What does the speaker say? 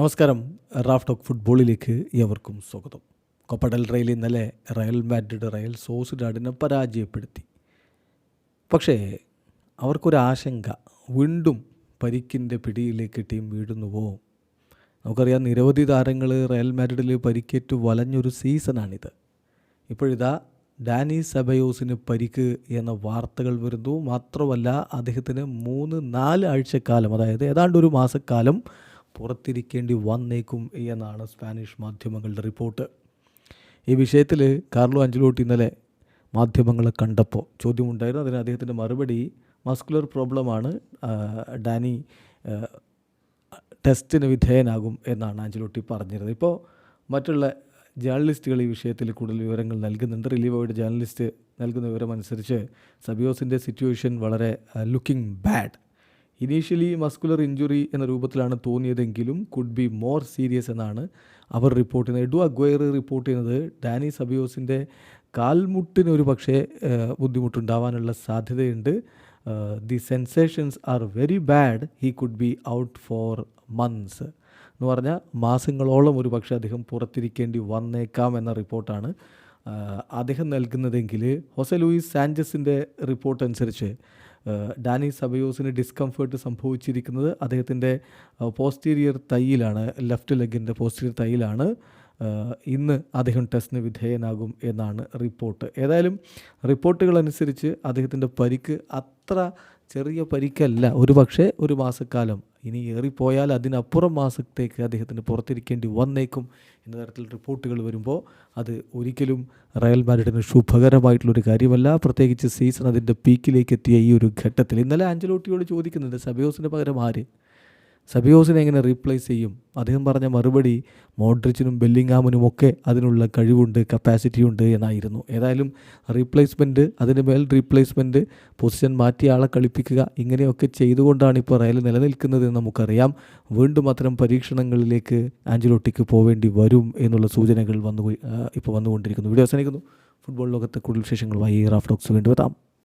നമസ്കാരം. Raf talk ഫുട്ബോളിലേക്ക് ഏവർക്കും സ്വാഗതം. കൊപ്പടൽ റെയിൽ ഇന്നലെ റയൽ മാഡ്രിഡ് റയൽ സോസിഡാഡിനെ പരാജയപ്പെടുത്തി. പക്ഷേ അവർക്കൊരു ആശങ്ക വീണ്ടും പരിക്കിന്റെ പിടിയിലേക്ക് ടീം വീഴുന്നുവോ? നമുക്കറിയാം നിരവധി താരങ്ങൾ റയൽ മാഡ്രിഡിൽ പരിക്കേറ്റ് വലഞ്ഞൊരു സീസണാണിത്. ഇപ്പോഴിതാ ഡാനി സബയോസിന് പരിക്ക് എന്ന വാർത്തകൾ വരുന്നു. മാത്രമല്ല അദ്ദേഹത്തിന് മൂന്ന് നാല് ആഴ്ചക്കാലം അതായത് ഏതാണ്ട് ഒരു മാസക്കാലം പുറത്തിരിക്കേണ്ടി വന്നേക്കും എന്നാണ് സ്പാനിഷ് മാധ്യമങ്ങളുടെ റിപ്പോർട്ട്. ഈ വിഷയത്തിൽ കാർലോ അഞ്ചലോട്ടി ഇന്നലെ മാധ്യമങ്ങളെ കണ്ടപ്പോൾ ചോദ്യമുണ്ടായിരുന്നു. അതിന് അദ്ദേഹത്തിന്റെ മറുപടി മസ്കുലർ പ്രോബ്ലമാണ്. ഡാനി ടെസ്റ്റിന് വിധേയനാകും എന്നാണ് ആഞ്ചലോട്ടി പറഞ്ഞിരുന്നത്. ഇപ്പോൾ മറ്റുള്ള ജേർണലിസ്റ്റുകൾ ഈ വിഷയത്തിൽ കൂടുതൽ വിവരങ്ങൾ നൽകുന്നുണ്ട്. റിലീവോയുടെ ജേർണലിസ്റ്റ് നൽകുന്ന വിവരമനുസരിച്ച് സബിയോസിന്റെ സിറ്റുവേഷൻ വളരെ looking bad. Initially muscular injury എന്ന രൂപത്തിലാണ് തോന്നിയതെങ്കിലും കുഡ് ബി മോർ സീരിയസ് എന്നാണ് അവർ റിപ്പോർട്ട് ചെയ്യുന്നത്. എഡു അഗ്വയർ റിപ്പോർട്ട് ചെയ്യുന്നത് ഡാനി സബിയോസിന്റെ കാൽമുട്ടിന് ഒരു പക്ഷേ ബുദ്ധിമുട്ടുണ്ടാവാനുള്ള സാധ്യതയുണ്ട്. The sensations are very bad he could be out for months എന്ന് പറഞ്ഞാൽ മാസങ്ങളോളം ഒരു പക്ഷേ അദ്ദേഹം പുറത്തിരിക്കേണ്ടി വന്നേക്കാം എന്ന റിപ്പോർട്ടാണ്. അദ്ദേഹം നൽകുന്നതെങ്കിൽ ഹൊസെ ലൂയിസ് സാഞ്ചസിന്റെ റിപ്പോർട്ട് അനുസരിച്ച് ഡാനി സബയോസിന് ഡിസ്കംഫേർട്ട് സംഭവിച്ചിരിക്കുന്നത് അദ്ദേഹത്തിന്റെ പോസ്റ്റീരിയർ തൈയിലാണ് ലെഫ്റ്റ് ലെഗിന്റെ പോസ്റ്റീരിയർ തൈയിലാണ്. ഇന്ന് അദ്ദേഹം ടെസ്റ്റിന് വിധേയനാകും എന്നാണ് റിപ്പോർട്ട് ഏതായാലും റിപ്പോർട്ടുകൾ അനുസരിച്ച് അദ്ദേഹത്തിന്റെ പരിക്ക് അത്ര ചെറിയ പരിക്കല്ല ഒരു പക്ഷേ ഒരു മാസക്കാലം. ഇനി ഏറിപ്പോയാൽ അതിനപ്പുറം മാസത്തേക്ക് അദ്ദേഹത്തിന് പുറത്തിരിക്കേണ്ടി വന്നേക്കും എന്ന തരത്തിൽ റിപ്പോർട്ടുകൾ വരുമ്പോൾ അത് ഒരിക്കലും റയൽ മാഡ്രിഡിന് ശുഭകരമായിട്ടുള്ളൊരു കാര്യമല്ല. പ്രത്യേകിച്ച് സീസൺ അതിന്റെ പീക്കിലേക്ക് എത്തിയ ഈ ഒരു ഘട്ടത്തിൽ. ഇന്നലെ ആഞ്ചലോട്ടിയോട് ചോദിക്കുന്നുണ്ട് സബിയോസിന് പകരം ആര്? സബിയോസിനെ എങ്ങനെ റീപ്ലേസ് ചെയ്യും? അദ്ദേഹം പറഞ്ഞ മറുപടി മോഡ്രിച്ചിനും ബെല്ലിങ്ങാമിനും ഒക്കെ അതിനുള്ള കഴിവുണ്ട് കപ്പാസിറ്റി ഉണ്ട് എന്നായിരുന്നു. ഏതായാലും റീപ്ലേസ്മെന്റ് അതിന് മേൽ റീപ്ലേസ്മെന്റ് പൊസിഷൻ മാറ്റി ആളെ കളിപ്പിക്കുക ഇങ്ങനെയൊക്കെ ചെയ്തുകൊണ്ടാണ് ഇപ്പോൾ റയൽ നിലനിൽക്കുന്നത് എന്ന് നമുക്കറിയാം. വീണ്ടും അത്തരം പരീക്ഷണങ്ങളിലേക്ക് ആഞ്ചലോട്ടിക്ക് പോവേണ്ടി വരും എന്നുള്ള സൂചനകൾ വന്നു ഇപ്പോൾ വന്നുകൊണ്ടിരിക്കുന്നു. വീഡിയോ അവസാനിക്കുന്നു. ഫുട്ബോൾ ലോകത്തെ കൂടുതൽ വിശേഷങ്ങളുമായി റാഫ് ഡോക്സ് വീണ്ടും എത്താം.